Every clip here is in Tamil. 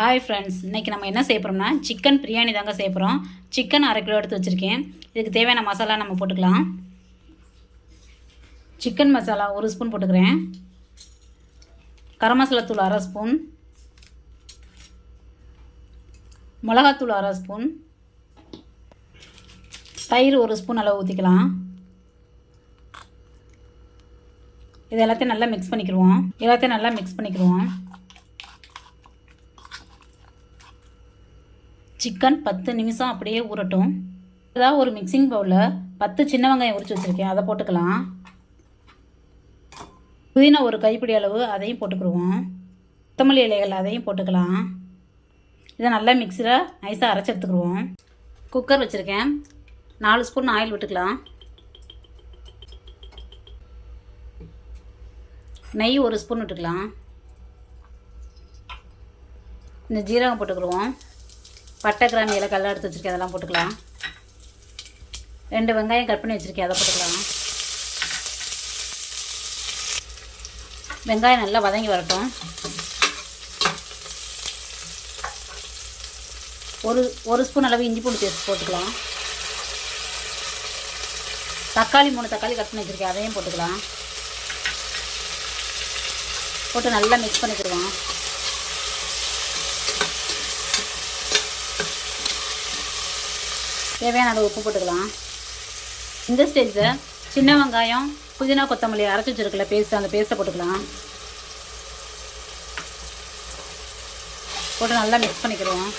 ஹாய் ஃப்ரெண்ட்ஸ் இன்றைக்கி நம்ம என்ன செய்ய போகிறோம்னா சிக்கன் பிரியாணி தாங்க செய்ய போகிறோம் சிக்கன் அரை கிலோ எடுத்து வச்சுருக்கேன். இதுக்கு தேவையான மசாலா நம்ம போட்டுக்கலாம். சிக்கன் மசாலா ஒரு ஸ்பூன் போட்டுக்கிறேன். கரம் மசாலா தூள் அரை ஸ்பூன் மிளகாத்தூள் அரை ஸ்பூன் தயிர் ஒரு ஸ்பூன் அளவு ஊற்றிக்கலாம் இது எல்லாத்தையும் நல்லா மிக்ஸ் பண்ணிக்கிடுவோம். எல்லாத்தையும் நல்லா மிக்ஸ் பண்ணிக்கிடுவோம். சிக்கன் பத்து நிமிஷம் அப்படியே ஊறட்டும். ஏதாவது ஒரு மிக்சிங் பவுலில் பத்து சின்ன வெங்காயம் உரிச்சு வச்சுருக்கேன். அதை போட்டுக்கலாம். புதினா ஒரு கைப்பிடி அளவு அதையும் போட்டுக்கிடுவோம். கொத்தமல்லி இலைகள் அதையும் போட்டுக்கலாம். இதை நல்லா மிக்சியில் நைஸாக அரைச்சி எடுத்துக்கிடுவோம். குக்கர் வச்சுருக்கேன். நாலு ஸ்பூன் ஆயில் விட்டுக்கலாம். நெய் ஒரு ஸ்பூன் விட்டுக்கலாம். இந்த ஜீரகம் போட்டுக்கிடுவோம். பட்டை கிராம்பு இலக்கெல்லாம் எடுத்து வச்சுருக்கேன். அதெல்லாம் போட்டுக்கலாம். ரெண்டு வெங்காயம் கட் பண்ணி வச்சுருக்கேன். அதை போட்டுக்கலாம். வெங்காயம் நல்லா வதங்கி வரட்டும். ஒரு ஒரு ஸ்பூன் அளவு இஞ்சி பூண்டு பேஸ்ட் போட்டுக்கலாம். தக்காளி மூணு தக்காளி கட் பண்ணி வச்சுருக்கேன். அதையும் போட்டுக்கலாம். போட்டு நல்லா மிக்ஸ் பண்ணிக்கிடுவோம். தேவையான அளவு உப்பு போட்டுக்கலாம். இந்த ஸ்டேஜில் சின்ன வெங்காயம் புதினா கொத்தமல்லி அரைச்சி வச்சுருக்கல பேஸ்ட் அந்த பேஸ்ட்டை போட்டுக்கலாம். போட்டு நல்லா மிக்ஸ் பண்ணிக்கிடுவோம்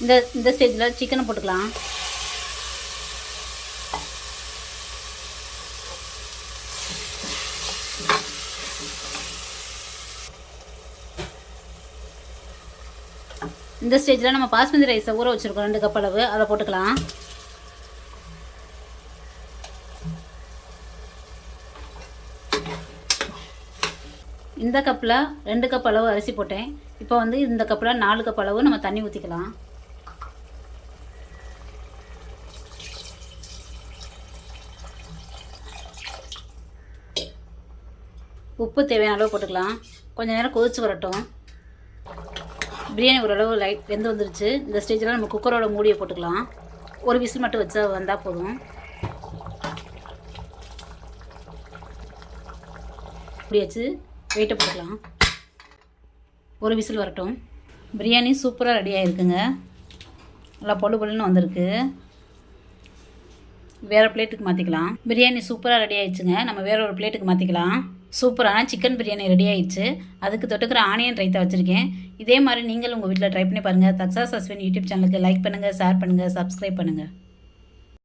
இந்த இந்த ஸ்டேஜில் சிக்கனை போட்டுக்கலாம். இந்த ஸ்டேஜில் நம்ம பாஸ்மதி ரைஸை ஊற வச்சுருக்கோம். ரெண்டு கப் அளவு. அதை போட்டுக்கலாம். இந்த கப்பில் ரெண்டு கப் அளவு அரிசி போட்டேன். இப்போ வந்து இந்த கப்பில் நாலு கப் அளவு நம்ம தண்ணி ஊற்றிக்கலாம் உப்பு தேவையான அளவு போட்டுக்கலாம். கொஞ்சம் நேரம் கொதிச்சு வரட்டும். பிரியாணி ஓரளவு லைட் வெந்து வந்துருச்சு. இந்த ஸ்டேஜில் நம்ம குக்கரோட மூடியை போட்டுக்கலாம். ஒரு விசில் மட்டும் வச்சா வந்தால் போதும். இப்படி வச்சு வெயிட்டை போட்டுக்கலாம். ஒரு விசில் வரட்டும். பிரியாணி சூப்பராக ரெடி ஆகிருக்குங்க நல்லா பொழு பொழுன்னு வந்திருக்கு. வேறு பிளேட்டுக்கு மாற்றிக்கலாம் பிரியாணி சூப்பராக ரெடி ஆகிடுச்சுங்க நம்ம வேறு ஒரு பிளேட்டுக்கு மாற்றிக்கலாம் சூப்பரான சிக்கன் பிரியாணி ரெடி ஆயிடுச்சு. அதுக்கு தொட்டுக்கிற ஆனியன் ரைத்தா வச்சுருக்கேன். இதே மாதிரி நீங்கள் உங்கள் வீட்டில் ட்ரை பண்ணி பாருங்கள் தக்ஸா சஸ்வின் யூடியூப் சேனலுக்கு லைக் பண்ணுங்கள் ஷேர் பண்ணுங்கள் சப்ஸ்கிரைப் பண்ணுங்கள்